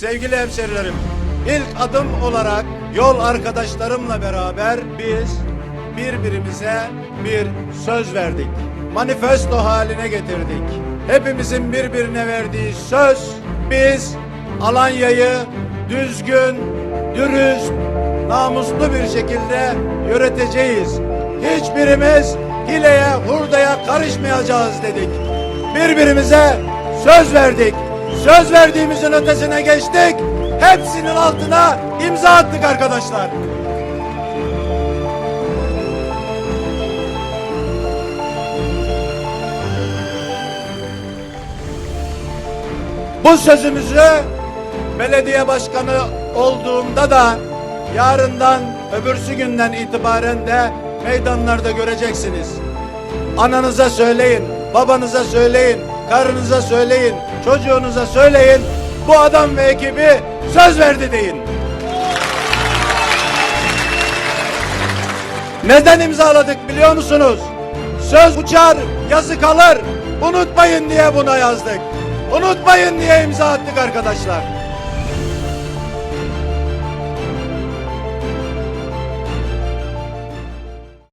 Sevgili hemşerilerim, ilk adım olarak yol arkadaşlarımla beraber biz birbirimize bir söz verdik. Manifesto haline getirdik. Hepimizin birbirine verdiği söz biz Alanya'yı düzgün, dürüst, namuslu bir şekilde yöneteceğiz. Hiçbirimiz hileye, hurdaya karışmayacağız dedik. Birbirimize söz verdik. Söz verdiğimizin ötesine geçtik. Hepsinin altına imza attık arkadaşlar. Bu sözümüzü belediye başkanı olduğumda da yarından öbürsü günden itibaren de meydanlarda göreceksiniz. Ananıza söyleyin, babanıza söyleyin, karınıza söyleyin, çocuğunuza söyleyin. Bu adam ve ekibi söz verdi deyin. Neden imzaladık biliyor musunuz? Söz uçar, yazı kalır. Unutmayın diye buna yazdık. Unutmayın diye imza attık arkadaşlar.